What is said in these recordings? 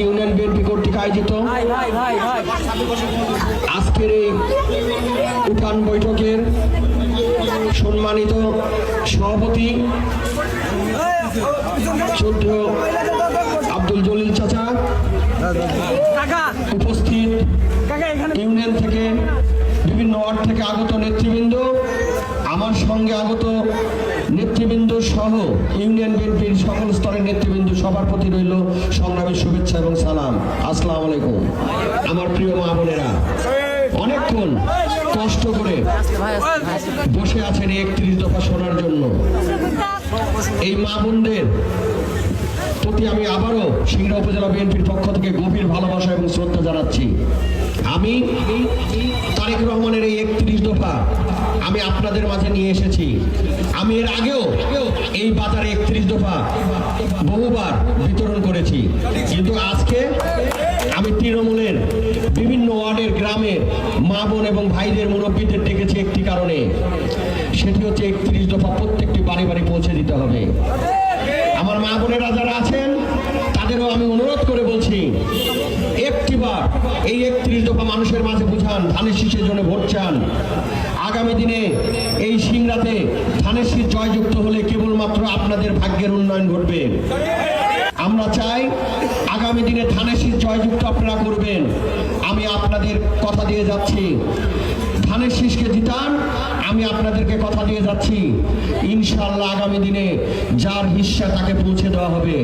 Union BNP কর্তৃক আয়োজিত আজকের এই উঠান বৈঠকের সম্মানিত সভাপতি চৌদ্র আব্দুল জলিল চাচা উপস্থিত ইউনিয়ন থেকে বিভিন্ন ওয়ার্ড থেকে আগত নেতৃবৃন্দ আমার সঙ্গে আগত নেতৃবৃন্দ সহ ইউনিয়ন বিএনপির সকল স্তরের নেতৃবৃন্দ সবার প্রতি রইল সংগ্রামের শুভেচ্ছা এবং সালাম। আসসালামু আলাইকুম। আমার প্রিয় মা বোনেরা, অনেকক্ষণ কষ্ট করে। বসে আছেন একত্রিশ দফা শোনার জন্য। এই মা বোনদের প্রতি আমি আবারও সিংড়া উপজেলা বিএনপির পক্ষ থেকে গভীর ভালোবাসা এবং শ্রদ্ধা জানাচ্ছি। আমি তারেক রহমানের এই একত্রিশ দফা আমি আপনাদের মাঝে নিয়ে এসেছি। আমি এর আগেও এই বাজারে একত্রিশ দফা বহুবার বিতরণ করেছি। কিন্তু আজকে আমি তৃণমূলের বিভিন্ন ওয়ার্ডের গ্রামের মা বোন এবং ভাইদের মুরব্বীদের ডেকেছি একটি কারণে। সেটি হচ্ছে একত্রিশ দফা প্রত্যেকটি বাড়ি বাড়ি পৌঁছে দিতে হবে। আমার মা বোনেরা যারা আছেন, তাদেরও আমি অনুরোধ করে বলছি একটিবার এই একত্রিশ দফা মানুষের মাঝে বুঝান, ধানের শীষের জন্য ভোট চান। আগামী দিনে এই সিংরাতে ধানের শীষ জয়যুক্ত হলে কেবলমাত্র আপনাদের ভাগ্যের উন্নয়ন ঘটবে। আমরা চাই আগামী দিনে ধানের শীষ জয়যুক্ত আপনারা করবেন। আমি আপনাদের কথা দিয়ে যাচ্ছি। ধানের শীষকে জিতান, আমি আপনাদেরকে কথা দিয়ে যাচ্ছি। ইনশাল্লাহ আগামী দিনে যার হিস্সা তাকে পৌঁছে দেওয়া হবে।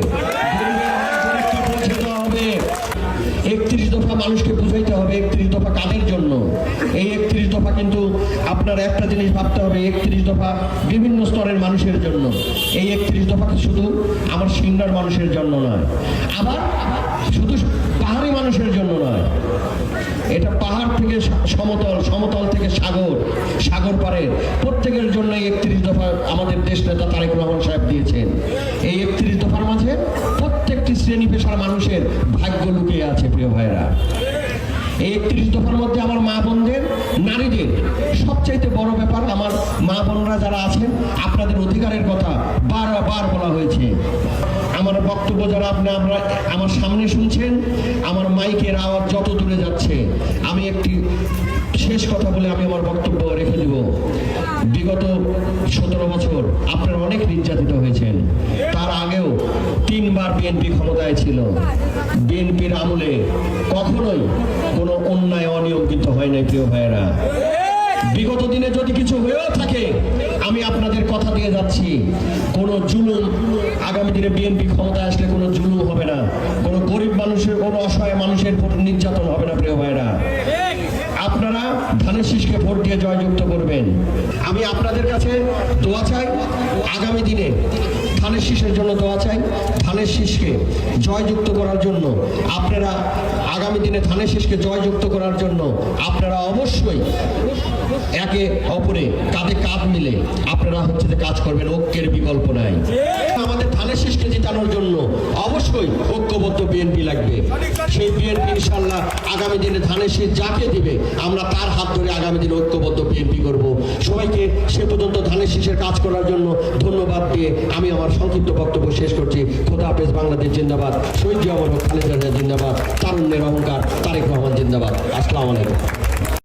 একত্রিশ দফা মানুষকে বুঝাইতে হবে একত্রিশ দফা কাদের জন্য। এই একত্রিশ দফা কিন্তু আপনার একটা জিনিস ভাবতে হবে, একত্রিশ দফা বিভিন্ন স্তরের মানুষের জন্য। এই একত্রিশ দফা শুধু আমার সিংড়ার মানুষের জন্য নয়, আবার শুধু পাহাড়ি মানুষের জন্য নয়। এটা পাহাড় থেকে সমতল সমতল থেকে সাগর সাগর পারের প্রত্যেকের জন্য একত্রিশ দফা আমাদের দেশ নেতা তারেক রহমান সাহেব দিয়েছেন। এই একত্রিশ দফার মাঝে প্রত্যেকটি শ্রেণি পেশার মানুষের ভাগ্য লুকিয়ে আছে, প্রিয় ভাইরা এই একত্রিশ দফার মধ্যে আমার মা বোনদের, নারীদের সবচাইতে বড় ব্যাপার আমার মা বোনরা যারা আছেন, আপনাদের অধিকারের কথা বারবার বলা হয়েছে। আমার বক্তব্য যারা আপনি, আমরা, আমার সামনে শুনছেন, আমার মাইকের আওয়াজ যত দূরে যাচ্ছে, আমি একটি শেষ কথা বলে আমি আমার বক্তব্য রেখে দিব। বিগত সতেরো বছর আপনারা অনেক নির্যাতিত হয়েছেন। তার আগেও তিনবার বিএনপি ক্ষমতায় ছিল। বিএনপির আমলে কখনোই কোনো অন্যায়, অনিয়ম কিন্তু হয় নাই, প্রিয় ভাইয়েরা। বিগত দিনে যদি কিছু হয়েও থাকে, আমি আপনাদের কথা দিয়ে যাচ্ছি। কোনো জুলুম, আগামী দিনে বিএনপি ক্ষমতায় আসলে কোনো জুলুম হবে না। কোনো গরিব মানুষের, কোনো অসহায় মানুষের নির্যাতন হবে না, প্রিয় ভাইরা আপনারা ধানের শীষকে ভোট দিয়ে জয়যুক্ত করবেন। আমি আপনাদের কাছে দোয়া চাই, আগামী দিনে ধানের শীষের জন্য দোয়া চাই ধানের শীষকে জয়যুক্ত করার জন্য। আপনারা আগামী দিনে ধানের শীষকে জয়যুক্ত করার জন্য আপনারা অবশ্যই একে অপরে কাঁধে কাঁধ মিলে আপনারা হচ্ছে কাজ করবেন, ঐক্যের বিকল্প নাই। আমাদের ধানের শীষকে জিতানোর জন্য লাগবে। সেই বিএনপি ইনশাল্লাহ আগামী দিনে ধানের শীত যাকে দিবে, আমরা তার হাত ধরে আগামী দিনে ঐক্যবদ্ধ বিএনপি করব। সবাইকে সে পর্যন্ত ধানের শীষের কাজ করার জন্য ধন্যবাদ দিয়ে আমি আমার সংক্ষিপ্ত বক্তব্য শেষ করছি। খোদা হাফেজ, বাংলাদেশ জিন্দাবাদ। শহীদ জিয়া খালেদা জিন্দাবাদ। তারুণ্যের অহংকার, তারেক রহমান জিন্দাবাদ। আসসালামু আলাইকুম।